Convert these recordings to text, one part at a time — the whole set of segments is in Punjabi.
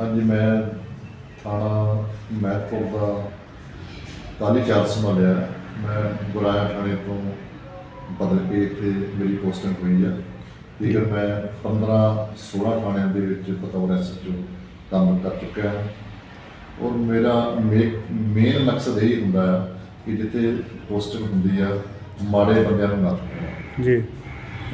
ਹਾਂਜੀ ਮੈਂ ਥਾਣਾ ਮਹਿਤਪੁਰ ਦਾ ਕਾਲੀ ਚਾਰਜ ਸੰਭਾਲਿਆ। ਮੈਂ ਗੁਰਾਇਆ ਥਾਣੇ ਤੋਂ ਬਦਲ ਕੇ ਇੱਥੇ ਮੇਰੀ ਪੋਸਟਿੰਗ ਹੋਈ ਆ। ਠੀਕ ਮੈਂ 15 16 ਥਾਣਿਆਂ ਦੇ ਵਿੱਚ ਬਤੌਰ ਐਸਐਚਓ ਕੰਮ ਕਰ ਚੁੱਕਿਆ ਹਾਂ। ਔਰ ਮੇਰਾ ਮੇਨ ਮਕਸਦ ਇਹ ਹੁੰਦਾ ਹੈ ਕਿ ਜਿੱਥੇ ਪੋਸਟਿੰਗ ਹੁੰਦੀ ਆ ਮਾੜੇ ਬੰਦਿਆਂ ਨੂੰ ਨਾ ਜੀ।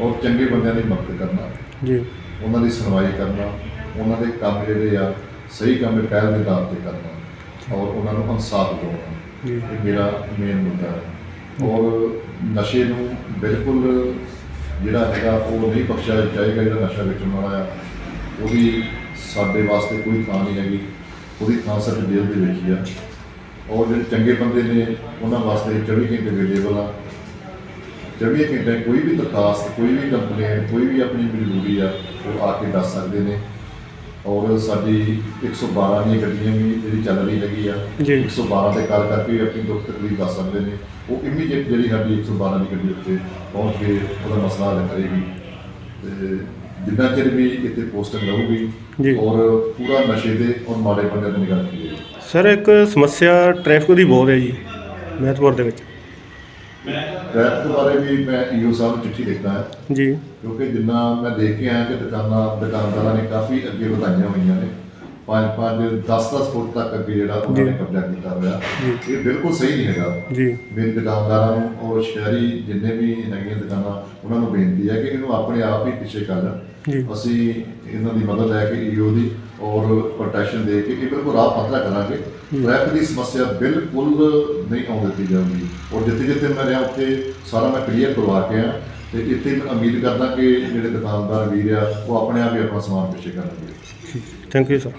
ਔਰ ਚੰਗੇ ਬੰਦਿਆਂ ਦੀ ਮਦਦ ਕਰਨਾ। ਜੀ। ਉਹਨਾਂ ਦੀ ਸੁਣਵਾਈ ਕਰਨਾ। ਉਹਨਾਂ ਦੇ ਕੰਮ ਜਿਹੜੇ ਆ ਸਹੀ ਕੰਮ ਪਹਿਲ ਦੇ ਆਧਾਰ ਤੇ ਕਰਨਾ। ਔਰ ਉਹਨਾਂ ਨੂੰ ਇਨਸਾਫ ਦਿਵਾਉਣਾ। ਇਹ ਮੇਰਾ ਮੇਨ ਮੁੱਦਾ ਹੈ। ਔਰ ਨਸ਼ੇ ਨੂੰ ਬਿਲਕੁਲ ਜਿਹੜਾ ਹੈਗਾ ਉਹ ਨਹੀਂ ਬਖਸ਼ਿਆ ਜਾਏਗਾ ਜਿਹੜਾ ਨਸ਼ਾ ਵੇਚਣ ਵਾਲਾ ਆ। ਉਹਦੀ ਸਾਡੇ ਵਾਸਤੇ ਕੋਈ ਥਾਂ ਨਹੀਂ ਹੈਗੀ। ਉਹਦੀ ਥਾਂ ਸਿਰਫ ਜੇਲ੍ਹ ਦੇ ਵਿੱਚ ਹੀ ਆ। ਔਰ ਜਿਹੜੇ ਚੰਗੇ ਬੰਦੇ ਨੇ ਉਹਨਾਂ ਵਾਸਤੇ 24 ਘੰਟੇ ਅਵੇਲੇਬਲ ਆ। 24 ਘੰਟੇ ਕੋਈ ਵੀ ਦਰਖਾਸਤ ਕੋਈ ਵੀ ਕੰਪਲੇਂਟ ਕੋਈ ਵੀ ਆਪਣੀ ਮਜਬੂਰੀ ਆ ਉਹ ਆ ਕੇ ਦੱਸ ਸਕਦੇ ਨੇ। ਔਰ ਸਾਡੀ 112 ਦੀਆਂ ਗੱਡੀਆਂ ਵੀ ਜਿਹੜੀ ਚੱਲ ਰਹੀ ਹੈਗੀ ਆ ਜੀ। 112 ਤੇ ਕਾਲ ਕਰਕੇ ਵੀ ਆਪਣੀ ਦੁੱਖ ਤਕਲੀਫ ਦੱਸ ਸਕਦੇ ਨੇ ਉਹ ਇਮੀਡੀਏਟ ਜਿਹੜੀ ਸਾਡੀ 112 ਦੀ ਗੱਡੀ ਉੱਤੇ ਪਹੁੰਚ ਕੇ ਉਹਦਾ ਮਸਲਾ ਹੱਲ ਕਰੇਗੀ ਤੇ ਜਿੰਨਾ ਚਿਰ ਵੀ ਇੱਥੇ ਪੋਸਟਿੰਗ ਜੀ। ਰਹੂਗੀ ਔਰ ਪੂਰਾ ਨਸ਼ੇ ਦੇ ਔਰ ਮਾੜੇ ਬੰਦੇ ਦੀ ਨਿਗਾਹ ਰੱਖੀ ਜਾਏਗੀ ਸਰ ਇੱਕ ਸਮੱਸਿਆ ਟ੍ਰੈਫਿਕ ਦੀ ਬਹੁਤ ਹੈ ਜੀ ਮਹਿਤਪੁਰ ਦੇ ਵਿੱਚ ਟ੍ਰੈਫਿਕ ਬਾਰੇ ਵੀ ਮੈਂ ਈਓ ਸਾਹਿਬ ਨੂੰ ਚਿੱਠੀ ਲਿਖਦਾ ਹੈ। ਜੀ। ਕਿਉਂਕਿ ਜਿੰਨਾ ਮੈਂ ਦੇਖ ਕੇ ਆਇਆ ਕਿ ਦੁਕਾਨਾਂ ਦੁਕਾਨਦਾਰਾਂ ਨੇ ਕਾਫੀ ਅੱਗੇ ਵਧਾਈਆਂ ਹੋਈਆਂ ਨੇ। 5 5 10 10 ਫੁੱਟ ਤੱਕ ਅੱਗੇ ਜਿਹੜਾ ਉਹਨਾਂ ਨੇ। ਕਬਜ਼ਾ ਕੀਤਾ ਹੋਇਆ। ਇਹ ਬਿਲਕੁਲ ਸਹੀ ਨਹੀਂ ਹੈਗਾ। ਜੀ। ਮੇਰੇ ਦੁਕਾਨਦਾਰਾਂ ਨੂੰ ਔਰ ਸ਼ਹਿਰੀ ਜਿੰਨੇ ਵੀ ਹੈਗੀਆਂ ਦੁਕਾਨਾਂ ਉਹਨਾਂ ਨੂੰ ਬੇਨਤੀ ਹੈ ਕਿ ਇਹਨੂੰ ਆਪਣੇ ਆਪ ਹੀ ਪਿੱਛੇ ਕਰ। ਲੈਣ ਅਸੀਂ ਇਹਨਾਂ ਦੀ ਮਦਦ ਲੈ ਕੇ ਈਓ ਦੀ ਔਰ ਪ੍ਰੋਟੈਕਸ਼ਨ ਦੇ ਕੇ ਇਹ ਬਿਲਕੁਲ ਰਾਹ ਪੱਧਰਾ ਕਰਾਂਗੇ। ਟ੍ਰੈਫਿਕ ਦੀ ਸਮੱਸਿਆ ਬਿਲਕੁਲ ਨਹੀਂ ਆਉਣ ਦਿੱਤੀ ਜਾਊਗੀ। ਔਰ ਜਿੱਥੇ ਜਿੱਥੇ ਮੈਂ ਰਿਹਾ ਉੱਥੇ ਸਾਰਾ ਮੈਂ ਕਲੀਅਰ ਕਰਵਾ ਕੇ ਆ ਤੇ ਇੱਥੇ ਮੈਂ ਉਮੀਦ ਕਰਦਾ ਕਿ ਜਿਹੜੇ ਦੁਕਾਨਦਾਰ ਵੀਰ ਆ, ਉਹ ਆਪਣੇ ਆਪ ਹੀ ਆਪਣਾ ਸਮਾਨ ਪਿੱਛੇ ਕਰਨਗੇ ਥੈਂਕ ਯੂ ਸਰ